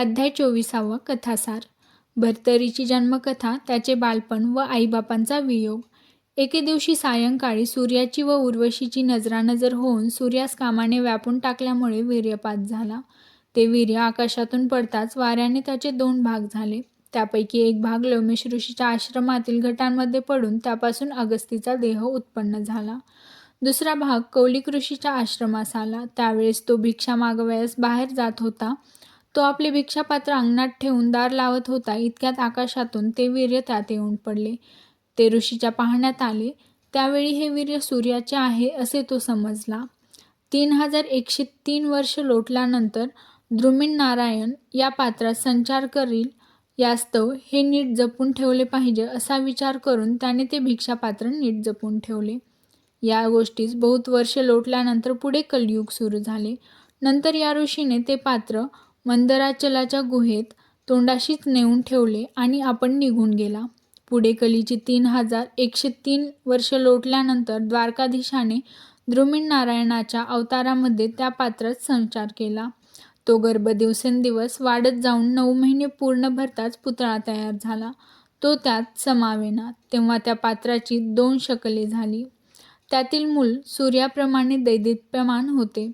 अध्याय चोवीसावा कथासार. भर्तरीची जन्मकथा त्याचे बालपण व आईबापांचा वियोग. एके दिवशी सायंकाळी सूर्याची व उर्वशीची नजरानजर होऊन सूर्यास कामाने व्यापून टाकल्यामुळे वीर्यपात झाला. ते वीर्य आकाशातून पडताच वाऱ्याने त्याचे दोन भाग झाले. त्यापैकी एक भाग लोमेश ऋषीच्या आश्रमातील घटांमध्ये पडून त्यापासून अगस्तीचा देह उत्पन्न झाला. दुसरा भाग कौलिक ऋषीच्या आश्रमास आला. त्यावेळेस तो भिक्षा मागवयास बाहेर जात होता. तो आपले भिक्षापात्र अंगणात ठेवून दार लावत होता. इतक्यात आकाशातून ते वीर्य त्यात येऊन पडले. ते ऋषीच्या पाहण्यात आले. त्यावेळी हे वीर्य सूर्याचे आहे असे तो समजला. तीन हजार एकशे तीन वर्ष लोटल्यानंतर द्रुमिण नारायण या पात्रात संचार करील यास्तव हे नीट जपून ठेवले पाहिजे असा विचार करून त्याने ते भिक्षापात्र नीट जपून ठेवले. या गोष्टीस बहुत वर्ष लोटल्यानंतर पुढे कलयुग सुरू झाले. नंतर या ऋषीने ते पात्र मंदराचलाच्या गुहेत तोंडाशीच नेऊन ठेवले आणि आपण निघून गेला. पुढे कलीची तीन हजार एकशे तीन वर्ष लोटल्यानंतर द्वारकाधीशाने द्रुमिण नारायणाच्या अवतारामध्ये त्या पात्रात संचार केला. तो गर्भ दिवसेंदिवस वाढत जाऊन नऊ महिने पूर्ण भरताच पुतळा तयार झाला. तो त्यात समावेना तेव्हा त्या पात्राची दोन शकले झाली. त्यातील मूल सूर्याप्रमाणे दैदित्यमान होते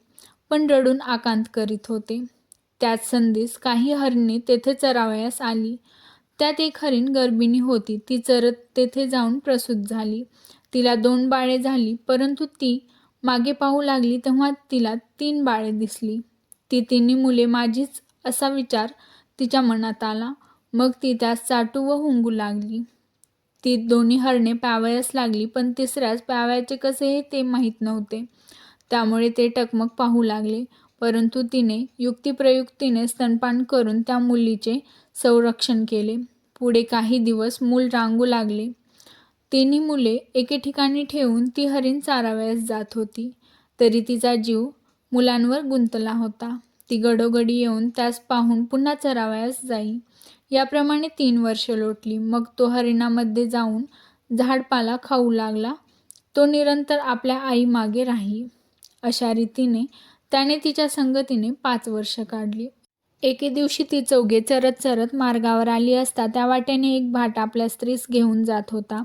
पण रडून आकांत करीत होते. त्याच संधीस काही हरणे तेथे चरावयास आली. त्यात एक हरिण गर्भिणी होती. ती चरत तेथे जाऊन प्रसूत झाली. तिला दोन बाळे झाली परंतु ती मागे पाहू लागली तेव्हा तिला तीन बाळे दिसली. ती तिन्ही मुले माझीच असा विचार तिच्या मनात आला. मग ती त्यास चाटू व हुंगू लागली. ती दोन्ही हरणे प्यावयास लागली पण तिसऱ्यास प्यावयाचे कसे हे ते माहीत नव्हते. त्यामुळे ते टकमक पाहू लागले. परंतु तिने युक्तिप्रयुक्तीने स्तनपान करून त्या मुलीचे संरक्षण केले. पुढे काही दिवस मूल रांगू लागले. तिन्ही मुले एके ठिकाणी ठेवून ती हरिण चारावयास जात होती. तरी तिचा जीव मुलांवर गुंतला होता. ती गडोगडी येऊन त्यास पाहून पुन्हा चरावयास जाई. याप्रमाणे तीन वर्ष लोटली. मग तो हरिणामध्ये जाऊन झाडपाला खाऊ लागला. तो निरंतर आपल्या आई मागे राही. अशा रीतीने त्याने तिच्या संगतीने पाच वर्ष काढली. एके दिवशी ती चौघे चरत चरत मार्गावर आली असता त्या वाट्याने एक भाट आपल्या स्त्रीस घेऊन जात होता.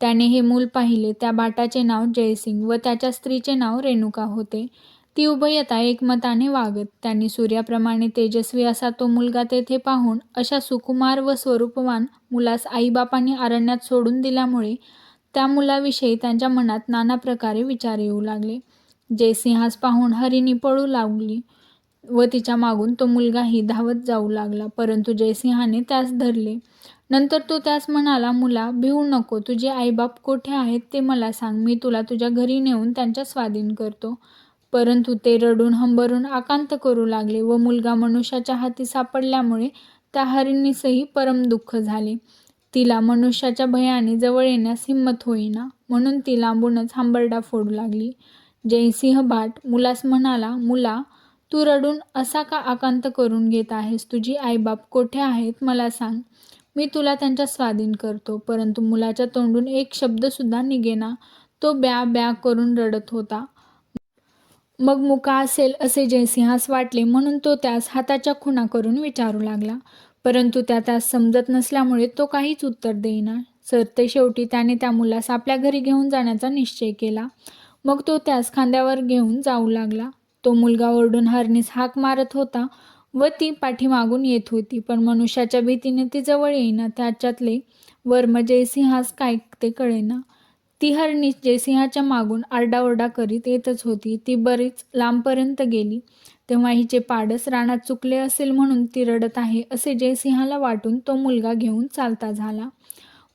त्याने हे मूल पाहिले. त्या भाटाचे नाव जयसिंग व त्याच्या स्त्रीचे नाव रेणुका होते. ती उभयता एकमताने वागत. त्यांनी सूर्याप्रमाणे तेजस्वी असा तो मुलगा तेथे पाहून अशा सुकुमार व स्वरूपवान मुलास आईबापांनी अरण्यात सोडून दिल्यामुळे त्या मुलाविषयी त्यांच्या मनात नाना प्रकारे विचार येऊ लागले. जयसिंहास पाहून हरिणी पळू लागली व तिच्या मागून तो मुलगाही धावत जाऊ लागला. परंतु जयसिंहाने त्यास धरले. नंतर तो त्यास म्हणाला मुला भिवू नको. तुझे आईबाप कोठे आहेत ते मला सांग. मी तुला तुझ्या घरी नेऊन त्यांच्या स्वाधीन करतो. परंतु ते रडून हंबरून आकांत करू लागले व मुलगा मनुष्याच्या हाती सापडल्यामुळे त्या हरिणीसही परम दुःख झाले. तिला मनुष्याच्या भयाने जवळ येण्यास हिंमत होईना म्हणून ती लांबूनच हांबरडा फोडू लागली. जयसिंह भाट मुलास म्हणाला मुला तू रडून असा का आकांत करून घेत आहेस? तुझी आईबाप कोठे आहेत मला सांग. मी तुला त्यांच्या स्वाधीन करतो परंतु मुलाच्या तोंडून एक शब्दसुद्धा निघेना. तो ब्या ब्या करून रडत होता. मग मुका असेल असे जयसिंहास वाटले म्हणून तो त्यास हाताच्या खुणा करून विचारू लागला. परंतु त्या त्यास समजत नसल्यामुळे तो काहीच उत्तर देईना. सरते शेवटी त्याने त्या मुलास आपल्या घरी घेऊन जाण्याचा निश्चय केला. मग तो त्यास खांद्यावर घेऊन जाऊ लागला. तो मुलगा ओरडून हरणीस हाक मारत होता व ती पाठीमागून येत होती. पण मनुष्याच्या भीतीने ती जवळ येईना त्याच्यातले वर्म जयसिंहास काय ते कळेना. ती हरणी जयसिंहाच्या मागून आरडाओरडा करीत येतच होती. ती बरीच लांबपर्यंत गेली. तेव्हा हिचे पाडस रानात चुकले असेल म्हणून ती रडत आहे असे जयसिंहाला वाटून तो मुलगा घेऊन चालता झाला.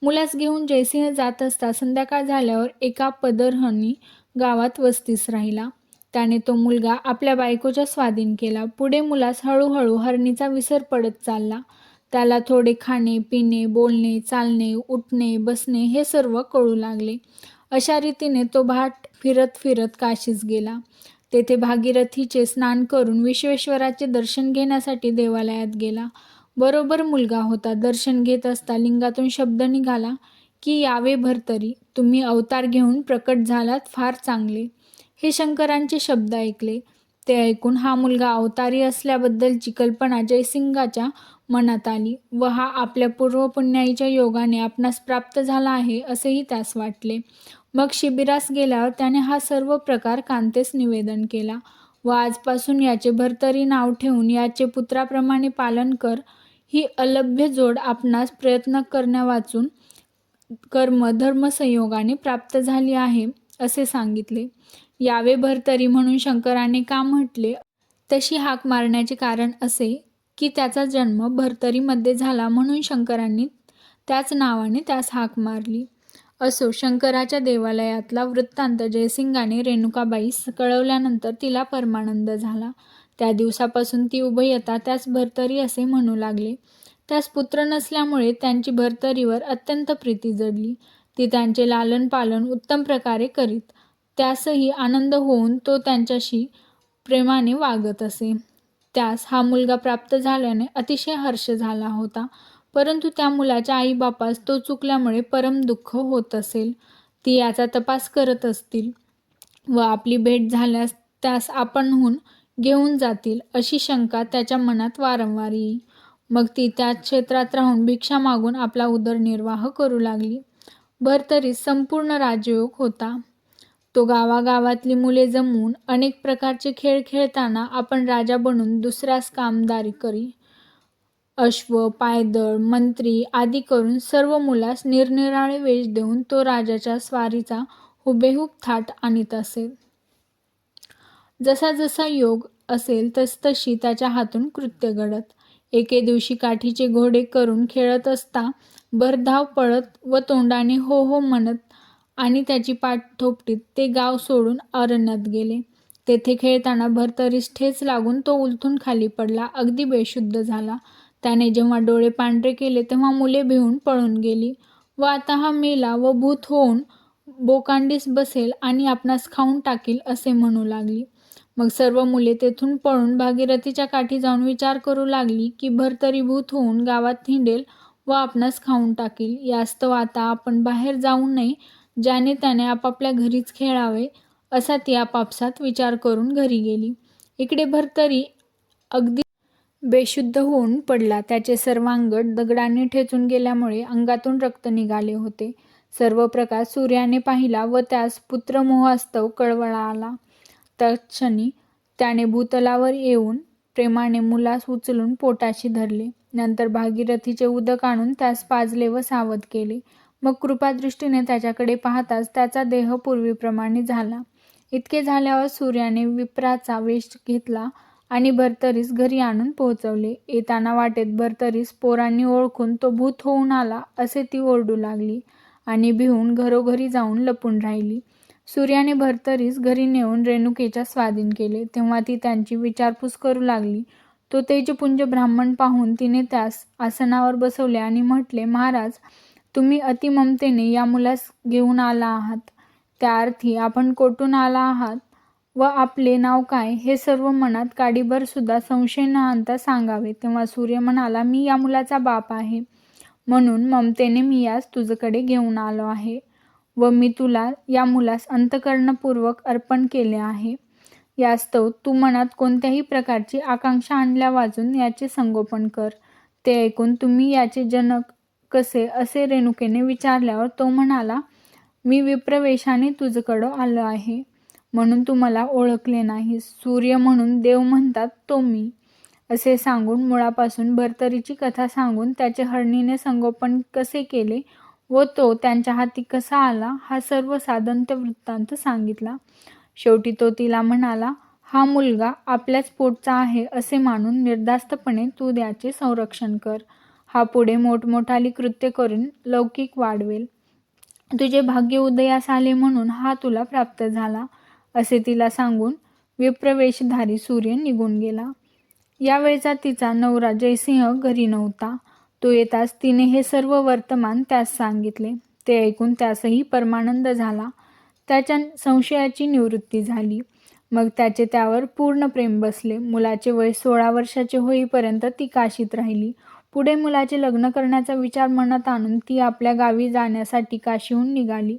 मुलास घेऊन जयसिंह जात असता संध्याकाळ झाल्यावर एका पदरहनी गावात वस्तीस राहिला. त्याने तो मुलगा आपल्या बायकोच्या स्वाधीन केला. पुढे मुलास हळूहळू हरणीचा विसर पडत चालला. त्याला थोडे खाणे पिणे बोलणे चालणे उठणे बसणे हे सर्व कळू लागले. अशा रीतीने तो भाट फिरत फिरत काशीस गेला. तेथे भागीरथीचे स्नान करून विश्वेश्वराचे दर्शन घेण्यासाठी देवालयात गेला. बरोबर मुलगा होता. दर्शन घेत असता लिंगातून शब्द निघाला. की यावे भरतरी तुम्ही अवतार घेऊन प्रकट झालात फार चांगले. हे शंकरांचे शब्द ऐकले. ते ऐकून हा मुलगा अवतारी असल्याबद्दलची कल्पना जयसिंगाच्या मनात आली. व हा आपल्या पूर्वपुण्याईच्या योगाने आपणास प्राप्त झाला आहे असेही त्यास वाटले. मग शिबिरास गेल्यावर त्याने हा सर्व प्रकार कांतेस निवेदन केला. व आजपासून याचे भरतरी नाव ठेवून याचे पुत्राप्रमाणे पालन कर. ही अलभ्य जोड आपणास प्रयत्न करण्या वाचून कर्म धर्मसंयोगाने प्राप्त झाली आहे असे सांगितले. यावे भरतरी म्हणून शंकराने का म्हटले? तशी हाक मारण्याचे कारण असे की त्याचा जन्म भरतरीमध्ये झाला म्हणून शंकरांनी त्याच नावाने त्यास हाक मारली. असो शंकराच्या देवालयातला वृत्तांत जयसिंगाने रेणुकाबाईस कळवल्यानंतर तिला परमानंद झाला. त्या दिवसापासून ती उभयता त्यास भरतरी असे म्हणू लागले. त्यास पुत्र नसल्यामुळे त्यांची भरतरीवर अत्यंत प्रीती जडली. ती त्यांचे लालन पालन उत्तम प्रकारे करीत त्यासही आनंद होऊन तो त्यांच्याशी प्रेमाने वागत असे. त्यास हा मुलगा प्राप्त झाल्याने अतिशय हर्ष झाला होता. परंतु त्या मुलाच्या आईबापास तो चुकल्यामुळे परम दुःख होत असेल. ती याचा तपास करत असतील व आपली भेट झाल्यास त्यास आपणहून घेऊन जातील अशी शंका त्याच्या मनात वारंवार येई मग ती त्याच क्षेत्रात राहून भिक्षा मागून आपला उदरनिर्वाह करू लागली. भरतरी संपूर्ण राजयोग होता. तो गावागावातली मुले जमवून अनेक प्रकारचे खेळ खेळताना आपण राजा बनून दुसऱ्यास कामदारी करी. अश्व पायदळ मंत्री आदी करून सर्व मुलास निरनिराळे वेश देऊन तो राजाच्या स्वारीचा हुबेहूब थाट आणीत असेल जसा जसा योग असेल तस तशी त्याच्या हातून कृत्य घडत. एके दिवशी काठीचे घोडे करून खेळत असता भरधाव पळत व तोंडाने हो हो म्हणत आणि त्याची पाठ थोपटीत ते गाव सोडून अरण्यात गेले. तेथे खेळताना भरतरीस ठेच लागून तो उलथून खाली पडला अगदी बेशुद्ध झाला. त्याने जेव्हा डोळे पांढरे केले तेव्हा मुले भिवून पळून गेली. व आता हा मेला व भूत होऊन बोकांडीस बसेल आणि आपणास खाऊन टाकील असे म्हणू लागली. मग सर्व मुले तेथून पळून भागीरथीच्या काठी जाऊन विचार करू लागली की भरतरी भूत होऊन गावात हिंडेल व आपणास खाऊन टाकील. यास्तव आता आपण बाहेर जाऊ नये ज्याने त्याने आपापल्या घरीच खेळावे असा ती आपापसात विचार करून घरी गेली. इकडे भरतरी अगदी बेशुद्ध होऊन पडला. त्याचे सर्वांग दगडाने ठेचून गेल्यामुळे अंगातून रक्त निघाले होते. सर्व प्रकार सूर्याने पाहिला व त्यास पुत्रमोहास्तव कळवळा आला तत्क्षणी त्याने भूतलावर येऊन प्रेमाने मुलास उचलून पोटाशी धरले. नंतर भागीरथीचे उदक आणून त्यास पाजले व सावध केले. मग कृपादृष्टीने त्याच्याकडे पाहताच त्याचा देह पूर्वीप्रमाणे झाला. इतके झाल्यावर सूर्याने विप्राचा वेश घेतला आणि भरतरीस घरी आणून पोहोचवले. येताना वाटेत भरतरीस पोरांनी ओळखून तो भूत होऊन आला असे ती ओरडू लागली आणि भिवून घरोघरी जाऊन लपून राहिली. सूर्याने भरतरीस घरी नेऊन रेणुकेच्या स्वाधीन केले. तेव्हा ती त्यांची विचारपूस करू लागली. तो तेजपुंज ब्राह्मण पाहून तिने त्यास आसनावर बसवले आणि म्हटले महाराज तुम्ही अतिममतेने या मुलास घेऊन आला आहात. त्या अर्थी आपण कोठून आला आहात व आपले नाव काय हे सर्व मनात काडीभर सुद्धा संशय न आणता सांगावे. तेव्हा सूर्य म्हणाला मी या मुलाचा बाप आहे. म्हणून ममतेने मी यास तुझकडे घेऊन आलो आहे. व मी तुला या मुलास अंतकरणपूर्वक अर्पण केले आहे. यास्तव तू मनात कोणत्याही प्रकारची आकांक्षा आणल्या वाजून याचे संगोपन कर. ते ऐकून तुम्ही याचे जनक कसे असे रेणुकेने विचारल्यावर तो म्हणाला मी विप्रवेशाने तुझकडं आलो आहे. म्हणून तू मला ओळखले नाही सूर्य म्हणून देव म्हणतात तो मी. असे सांगून मुळापासून भरतरीची कथा सांगून त्याचे हरणीने संगोपन कसे केले व तो त्यांच्या हाती कसा आला हा सर्व साधंत्य वृत्तांत सांगितला. शेवटी तो तिला म्हणाला हा मुलगा आपल्याच पोटचा आहे असे मानून निर्धास्तपणे तू त्याचे संरक्षण कर. हा पुढे मोठमोठाली कृत्य करून लौकिक वाढवेल. तुझे भाग्य उदयास आले म्हणून हा तुला प्राप्त झाला असे तिला सांगून विप्रवेशधारी सूर्य निघून गेला. यावेळचा तिचा नवरा जयसिंह घरी नव्हता. तो येताच तिने हे सर्व वर्तमान त्यास सांगितले. ते ऐकून त्यासही परमानंद झाला. त्याच्या संशयाची निवृत्ती झाली. मग त्याचे त्यावर पूर्ण प्रेम बसले. मुलाचे वय सोळा वर्षाचे होईपर्यंत ती काशीत राहिली. पुढे मुलाचे लग्न करण्याचा विचार मनात आणून ती आपल्या गावी जाण्यासाठी काशीहून निघाली.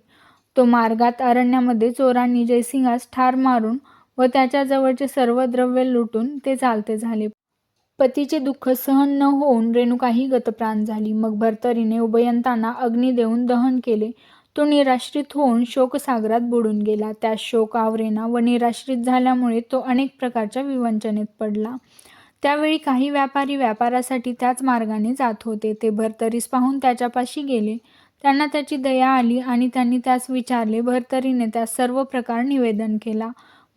तो मार्गात अरण्यामध्ये चोरांनी जयसिंहास ठार मारून व त्याच्याजवळचे सर्व द्रव्य लुटून ते चालते झाले. पतीचे दुःख सहन न होऊन रेणुकाही गतप्राण झाली. मग भर्तरीने उभयंतांना अग्नी देऊन दहन केले. तो निराश्रित होऊन शोकसागरात बुडून गेला. त्या शोक आवरेना व निराश्रित झाल्यामुळे तो अनेक प्रकारच्या विवंचनेत पडला. त्यावेळी काही व्यापारी व्यापारासाठी त्याच मार्गाने जात होते. ते भर्तरीस पाहून त्याच्यापाशी गेले. त्यांना त्याची दया आली आणि त्यांनी त्यास विचारले. भर्तरीने त्यास सर्व प्रकार निवेदन केला.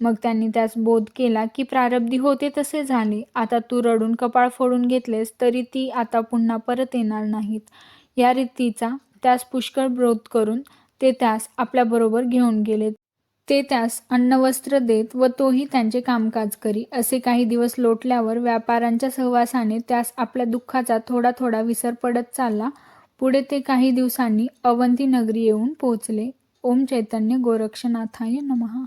मग त्यांनी त्यास बोध केला की प्रारब्धी होते तसे झाले. आता तू रडून कपाळ फोडून घेतलेस तरी ती आता पुन्हा परत येणार नाहीत. या रीतीचा त्यास पुष्कळ ब्रोध करून ते त्यास आपल्याबरोबर घेऊन गेले. ते त्यास अन्नवस्त्र देत व तोही त्यांचे कामकाज करी. असे काही दिवस लोटल्यावर व्यापाऱ्यांच्या सहवासाने त्यास आपल्या दुःखाचा थोडा थोडा विसर पडत चालला. पुढे ते काही दिवसांनी अवंती नगरी येऊन पोहोचले. ओम चैतन्य गोरक्षनाथाय नमः.